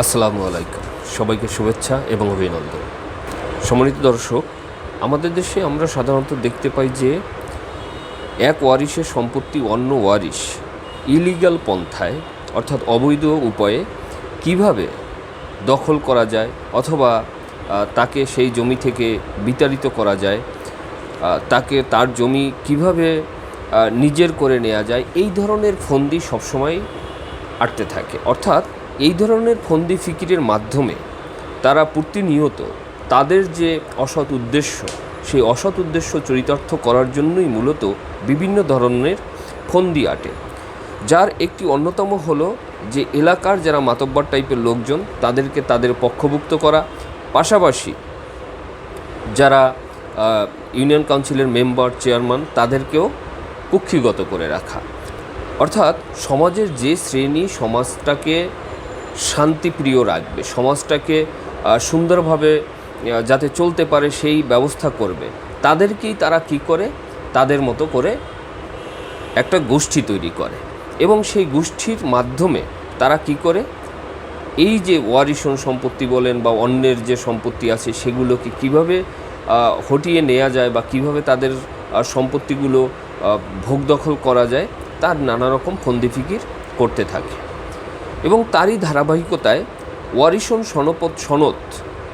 আসসালামু আলাইকুম। সবাইকে শুভেচ্ছা এবং অভিনন্দন। সম্মানিত দর্শক, আমাদের দেশে আমরা সাধারণত দেখতে পাই যে এক ওয়ারিশের সম্পত্তি অন্য ওয়ারিশ ইলিগাল পন্থায়, অর্থাৎ অবৈধ উপায়ে কীভাবে দখল করা যায় অথবা তাকে সেই জমি থেকে বিতাড়িত করা যায় তাকে তার জমি কীভাবে নিজের করে নেওয়া যায়, এই ধরনের ফন্দি সবসময় আটতে থাকে। অর্থাৎ এই ধরনের ফন্দি ফিকিরের মাধ্যমে তারা প্রতিনিয়ত তাদের যে অসৎ উদ্দেশ্য, সেই অসৎ উদ্দেশ্য চরিতার্থ করার জন্যই মূলত বিভিন্ন ধরনের ফন্দি আটে। যার একটি অন্যতম হলো যে এলাকার যারা মাতব্বর টাইপের লোকজন, তাদেরকে তাদের পক্ষভুক্ত করা। পাশাপাশি যারা ইউনিয়ন কাউন্সিলের মেম্বার, চেয়ারম্যান, তাদেরকেও কুক্ষিগত করে রাখা। অর্থাৎ সমাজের যে শ্রেণি, সমাজটাকে শান্তিপ্রিয় রাখবে। সমাজটাকে সুন্দরভাবে যাতে চলতে পারে সেই ব্যবস্থা করবে। তাদেরকেই তারা কি করে? তাদের মতো করে একটা গোষ্ঠী তৈরি করে। এবং সেই গোষ্ঠীর মাধ্যমে তারা কি করে? এই যে ওয়ারিশন সম্পত্তি বলেন বা অন্যের যে সম্পত্তি আছে, সেগুলোকে কীভাবে হটিয়ে নেওয়া যায় বা কীভাবে তাদের সম্পত্তিগুলো ভোগ দখল করা যায়, তার নানা রকম ফন্দি ফিকির করতে থাকে। এবং তারই ধারাবাহিকতায় ওয়ারিশন সনপদ সনদ,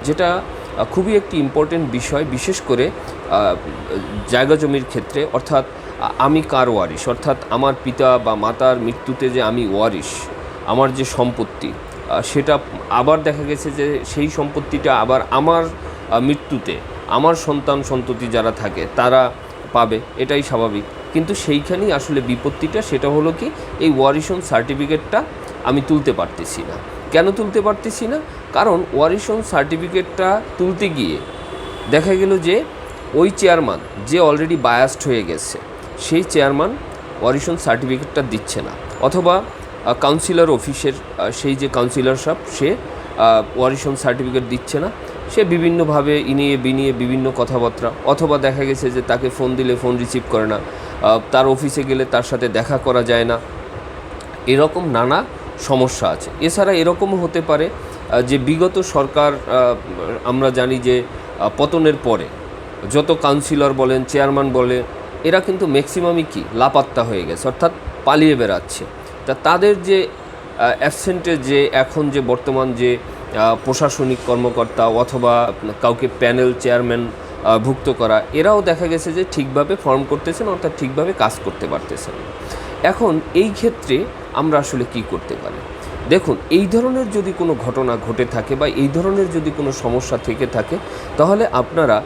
যেটা খুবই একটি ইম্পর্টেন্ট বিষয়, বিশেষ করে জায়গা জমির ক্ষেত্রে, অর্থাৎ আমি কার ওয়ারিশ অর্থাৎ আমার পিতা বা মাতার মৃত্যুতে যে আমি ওয়ারিশ আমার যে সম্পত্তি সেটা আবার দেখা গেছে যে সেই সম্পত্তিটা আবার আমার মৃত্যুতে, আমার সন্তান সন্ততি যারা থাকে, তারা পাবে, এটাই স্বাভাবিক। কিন্তু সেইখানেই আসলে বিপত্তিটা, সেটা হলো কি, এই ওয়ারিশন সার্টিফিকেটটা আমি তুলতে পারতেছি না। কেন তুলতে পারতেছি না? কারণ ওয়ারিশন সার্টিফিকেটটা তুলতে গিয়ে দেখা গেল যে ওই চেয়ারম্যান যে অলরেডি বায়াসড হয়ে গেছে, সেই চেয়ারম্যান ওয়ারিশন সার্টিফিকেটটা দিচ্ছে না। অথবা কাউন্সিলর অফিসের সেই যে কাউন্সিলর সাহেব, সে ওয়ারিশন সার্টিফিকেট দিচ্ছে না। সে বিভিন্নভাবে ইনিয়ে বিনিয়ে বিভিন্ন কথাবার্তা, অথবা দেখা গেছে যে তাকে ফোন দিলে ফোন রিসিভ করে না তার অফিসে গেলে তার সাথে দেখা করা যায় না। এরকম নানা সমস্যা আছে এছাড়া এরকমও হতে পারে যে বিগত সরকার আমরা জানি যে পতনের পরে যত কাউন্সিলর বলেন, চেয়ারম্যান বলে এরা কিন্তু ম্যাক্সিমামই কি লাপাত্তা হয়ে গেছে, অর্থাৎ পালিয়ে বেড়াচ্ছে তা তাদের যে অ্যাবসেন্টে যে, এখন যে বর্তমান যে প্রশাসনিক কর্মকর্তা অথবা কাউকে প্যানেল চেয়ারম্যান ভুক্ত করা, এরাও দেখা গেছে যে ঠিকভাবে ফর্ম করতেছেন, অর্থাৎ ঠিকভাবে কাজ করতে পারতেছেন। এখন এই ক্ষেত্রে আমরা আসলে কি করতে পারি? দেখুন, এই ধরনের যদি কোনো ঘটনা ঘটে থাকে বা এই ধরনের যদি কোনো সমস্যা থেকে থাকে, তাহলে আপনারা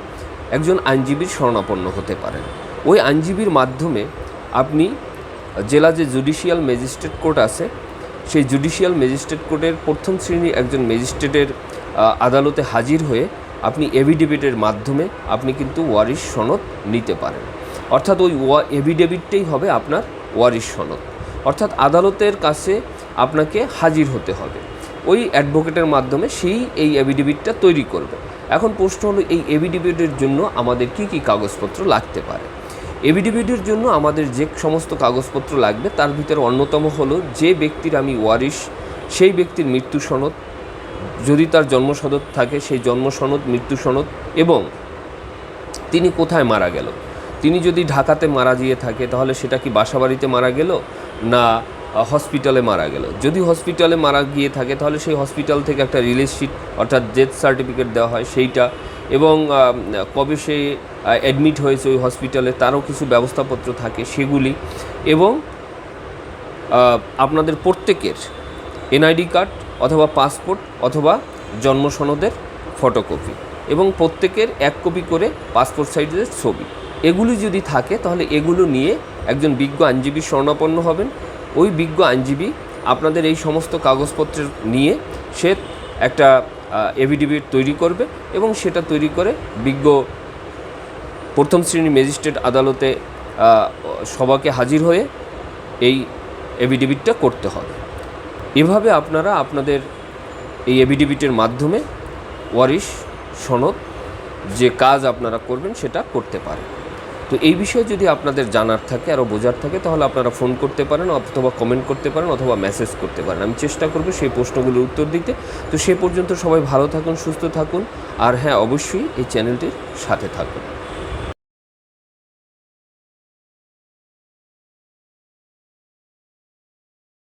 একজন আইনজীবীর শরণাপন্ন হতে পারেন। ওই আইনজীবীর মাধ্যমে আপনি জেলা যে জুডিশিয়াল ম্যাজিস্ট্রেট কোর্ট আছে, সেই জুডিশিয়াল ম্যাজিস্ট্রেট কোর্টের প্রথম শ্রেণির একজন ম্যাজিস্ট্রেটের আদালতে হাজির হয়ে আপনি এভিডেভিটের মাধ্যমে আপনি কিন্তু ওয়ারিশ সনদ নিতে পারেন। অর্থাৎ ওই এভিডেভিটটাই হবে আপনার ওয়ারিশ সনদ অর্থাৎ আদালতের কাছে আপনাকে হাজির হতে হবে। ওই অ্যাডভোকেটের মাধ্যমে সেই এই এভিডেভিটটা তৈরি করবে। এখন প্রশ্ন হলো, এই এভিডেভিটের জন্য আমাদের কি কি কাগজপত্র লাগতে পারে? এভিডেভিটের জন্য আমাদের যে সমস্ত কাগজপত্র লাগবে, তার ভিতরে অন্যতম হলো, যে ব্যক্তির আমি ওয়ারিশ, সেই ব্যক্তির মৃত্যু সনদ, যদি তার জন্ম সনদ থাকে, সেই জন্ম সনদ, মৃত্যু সনদ, এবং তিনি কোথায় মারা গেল। তিনি যদি ঢাকাতে মারা গিয়ে থাকে, তাহলে সেটা কি বাসাবাড়িতে মারা গেল? না, হসপিটালে মারা গেল। যদি হসপিটালে মারা গিয়ে থাকে, তাহলে সেই হসপিটাল থেকে একটা রিলিজ শিট অর্থাৎ ডেথ সার্টিফিকেট দেওয়া হয় সেইটা। এবং কবে সে অ্যাডমিট হয়েছে ওই হসপিটালে তারও কিছু ব্যবস্থাপত্র থাকে সেগুলি। এবং আপনাদের প্রত্যেকের এনআইডি কার্ড অথবা পাসপোর্ট অথবা জন্ম সনদের ফটোকপি এবং প্রত্যেকের এক কপি করে পাসপোর্ট সাইজের ছবি। এগুলি যদি থাকে, তাহলে এগুলো নিয়ে একজন বিজ্ঞ আইনজীবী স্বর্ণাপন্ন হবেন। ওই বিজ্ঞ আইনজীবী আপনাদের এই সমস্ত কাগজপত্র নিয়ে সে একটা এভিডেভিট তৈরি করবে এবং সেটা তৈরি করে বিজ্ঞ প্রথম শ্রেণির ম্যাজিস্ট্রেট আদালতে সবাকে হাজির হয়ে এই এভিডেভিটটা করতে হবে। এভাবে আপনারা আপনাদের এই এভিডেভিটের মাধ্যমে ওয়ারিশ, সনদ, যে কাজ আপনারা করবেন সেটা করতে পারেন। তো এই বিষয়ে যদি আপনাদের জানার থাকে আরও বোঝার থাকে, তাহলে আপনারা ফোন করতে পারেন অথবা কমেন্ট করতে পারেন অথবা মেসেজ করতে পারেন। আমি চেষ্টা করব সেই প্রশ্নগুলোর উত্তর দিতে। তো সে পর্যন্ত সবাই ভালো থাকুন, সুস্থ থাকুন। আর হ্যাঁ অবশ্যই এই চ্যানেলটির সাথে থাকুন।